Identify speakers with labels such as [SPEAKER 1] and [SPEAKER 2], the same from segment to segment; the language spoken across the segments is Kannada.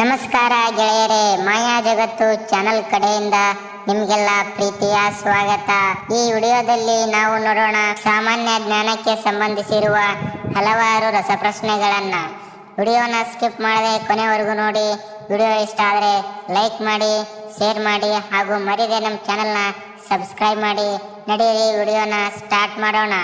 [SPEAKER 1] ನಮಸ್ಕಾರ ಗೆಳೆಯರೇ, ಮಾಯಾ ಜಗತ್ತು ಚಾನೆಲ್ ಕಡೆಯಿಂದ ನಿಮ್ಗೆಲ್ಲ ಪ್ರೀತಿಯ ಸ್ವಾಗತ. ಈ ವಿಡಿಯೋದಲ್ಲಿ ನಾವು ನೋಡೋಣ ಸಾಮಾನ್ಯ ಜ್ಞಾನಕ್ಕೆ ಸಂಬಂಧಿಸಿರುವ ಹಲವಾರು ರಸಪ್ರಶ್ನೆಗಳನ್ನ. ವಿಡಿಯೋನ ಸ್ಕಿಪ್ ಮಾಡದೆ ಕೊನೆವರೆಗೂ ನೋಡಿ, ವಿಡಿಯೋ ಇಷ್ಟ ಆದರೆ ಲೈಕ್ ಮಾಡಿ, ಶೇರ್ ಮಾಡಿ ಹಾಗೂ ಮರಿದೆ ನಮ್ಮ ಚಾನೆಲ್ನ ಸಬ್ಸ್ಕ್ರೈಬ್ ಮಾಡಿ. ನಡೆಯಿರಿ ವಿಡಿಯೋನ ಸ್ಟಾರ್ಟ್ ಮಾಡೋಣ.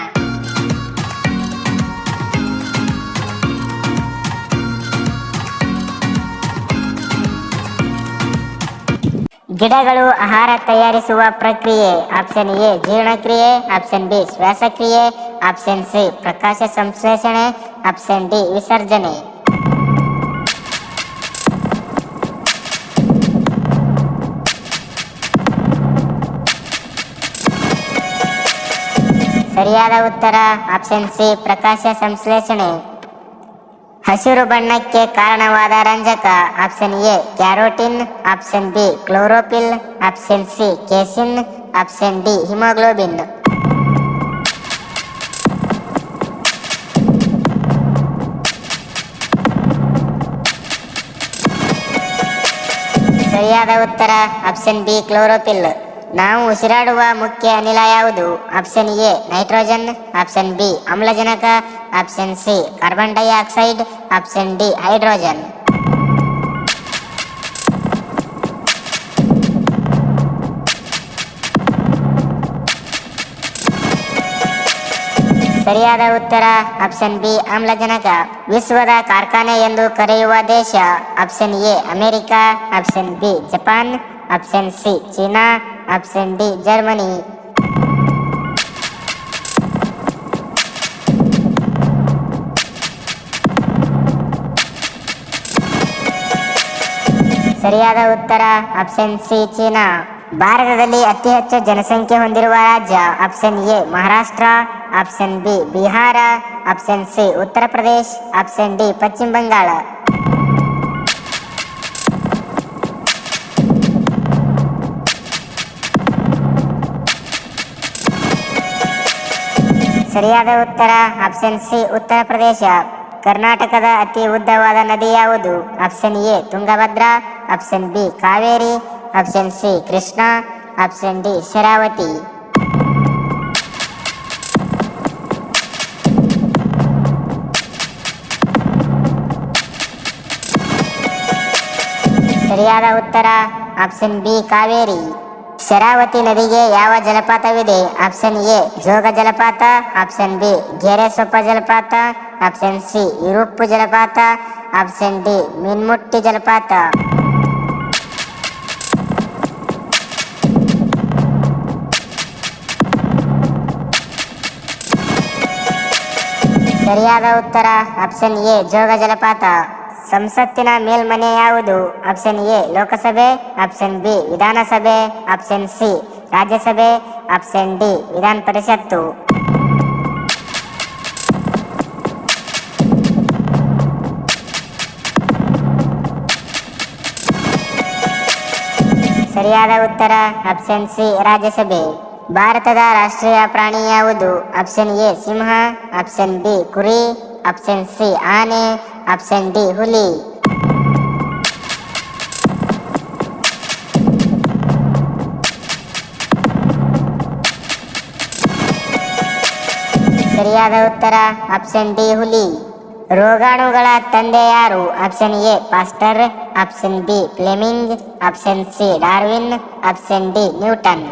[SPEAKER 1] ಗಿಡಗಳು ಆಹಾರ ತಯಾರಿಸುವ ಪ್ರಕ್ರಿಯೆ ಆಪ್ಷನ್ ಎ ಜೀರ್ಣಕ್ರಿಯೆ ಆಪ್ಷನ್ ಬಿ ಶ್ವಾಸಕ್ರಿಯೆ ಆಪ್ಷನ್ ಸಿ ಪ್ರಕಾಶ ಸಂಶ್ಲೇಷಣೆ ಆಪ್ಷನ್ ಡಿ ವಿಸರ್ಜನೆ. ಸರಿಯಾದ ಉತ್ತರ ಆಪ್ಷನ್ ಸಿ ಪ್ರಕಾಶ ಸಂಶ್ಲೇಷಣೆ. ಹಸಿರು ಬಣ್ಣಕ್ಕೆ ಕಾರಣವಾದ ರಂಜಕ option A carotene option B chlorophyll option C casein option D haemoglobin. ಸರಿಯಾದ ಉತ್ತರ ಆಪ್ಷನ್ ಬಿ ಕ್ಲೋರೋಪಿಲ್ ನಾವು ಉಸಿರಾಡುವ ಮುಖ್ಯ ಅನಿಲ ಯಾವುದು? Option A nitrogen option B ಆಮ್ಲಜನಕ. Option C carbon dioxide option D hydrogen ಸರಿಯಾದ ಉತ್ತರ ಆಪ್ಷನ್ ಬಿ ಆಮ್ಲಜನಕ. ವಿಶ್ವದ ಕಾರ್ಖಾನೆ ಎಂದು ಕರೆಯುವ ದೇಶ. Option A America. Option B Japan. Option C China. Option D Germany. ಸರಿಯಾದ ಉತ್ತರ ಆಪ್ಷನ್ ಸಿ ಚೀನಾ. ಭಾರತದಲ್ಲಿ ಅತಿ ಹೆಚ್ಚು ಜನಸಂಖ್ಯೆ ಹೊಂದಿರುವ ರಾಜ್ಯ option A, Maharashtra. Option B, Bihar. Option C, Uttar Pradesh. Option D, ಪಶ್ಚಿಮ ಬಂಗಾಳ. ಸರಿಯಾದ ಉತ್ತರ? ಆಪ್ಷನ್ ಸಿ ಉತ್ತರ ಪ್ರದೇಶ. ಕರ್ನಾಟಕದ ಅತಿ ಉದ್ದವಾದ ನದಿ ಯಾವುದು? Option A Tungabhadra. Option B Kaveri. Option C Krishna. Option D Sharavathi. ಸರಿಯಾದ ಉತ್ತರ? Option B Kaveri. ಶರಾವತಿ ನದಿಗೆ ಯಾವ ಜಲಪಾತವಿದೆ? ಆಪ್ಷನ್ ಎ ಜೋಗ ಜಲಪಾತ. ಆಪ್ಷನ್ ಬಿ ಗೆರೆಸೊಪ್ಪ ಜಲಪಾತ. ಆಪ್ಷನ್ ಸಿ ಇರುಪ್ಪು ಜಲಪಾತ. ಆಪ್ಷನ್ ಡಿ ಮಿನ್ಮುಟ್ಟಿ ಜಲಪಾತ. ಸರಿಯಾದ ಉತ್ತರ ಆಪ್ಷನ್ ಎ ಜೋಗ ಜಲಪಾತ. ಸಂಸತ್ತಿನ ಮೇಲ್ಮನೆ ಯಾವುದು? Option A Lok Sabha option B Vidhana Sabha option C Rajya Sabha option D Vidhana Parishat. ಸರಿಯಾದ ಉತ್ತರ ಆಪ್ಷನ್ ಸಿ ರಾಜ್ಯಸಭೆ. ಭಾರತದ ರಾಷ್ಟ್ರೀಯ ಪ್ರಾಣಿ ಯಾವುದು? ಆಪ್ಷನ್ ಎ ಸಿಂಹ ಆಪ್ಷನ್ ಬಿ ಕುರಿ ಆಪ್ಷನ್ ಸಿ ಆನೆ ಆಪ್ಷನ್ ಡಿ ಹುಲಿ. ಸರಿಯಾದ ಉತ್ತರ ಆಪ್ಷನ್ ಡಿ ಹುಲಿ. ರೋಗಾಣುಗಳ ತಂದೆ ಯಾರು? Option A, Pasteur. Option B, Fleming. Option C, Darwin. Option D, Newton.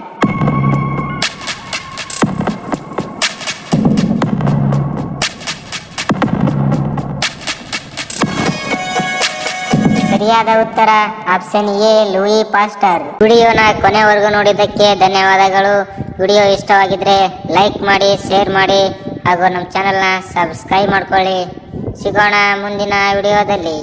[SPEAKER 1] ಸರಿಯಾದ ಉತ್ತರ ಆಪ್ಷನ್ ಎ ಲೂಯಿ ಪಾಸ್ಟರ್ ವಿಡಿಯೋನ ಕೊನೆವರೆಗೂ ನೋಡಿದ್ದಕ್ಕೆ ಧನ್ಯವಾದಗಳು. ವಿಡಿಯೋ ಇಷ್ಟವಾಗಿದ್ರೆ ಲೈಕ್ ಮಾಡಿ ಶೇರ್ ಮಾಡಿ, ಹಾಗೂ ನಮ್ಮ ಚಾನೆಲ್ನ ಸಬ್ಸ್ಕ್ರೈಬ್ ಮಾಡ್ಕೊಳ್ಳಿ. ಸಿಗೋಣ ಮುಂದಿನ ವಿಡಿಯೋದಲ್ಲಿ.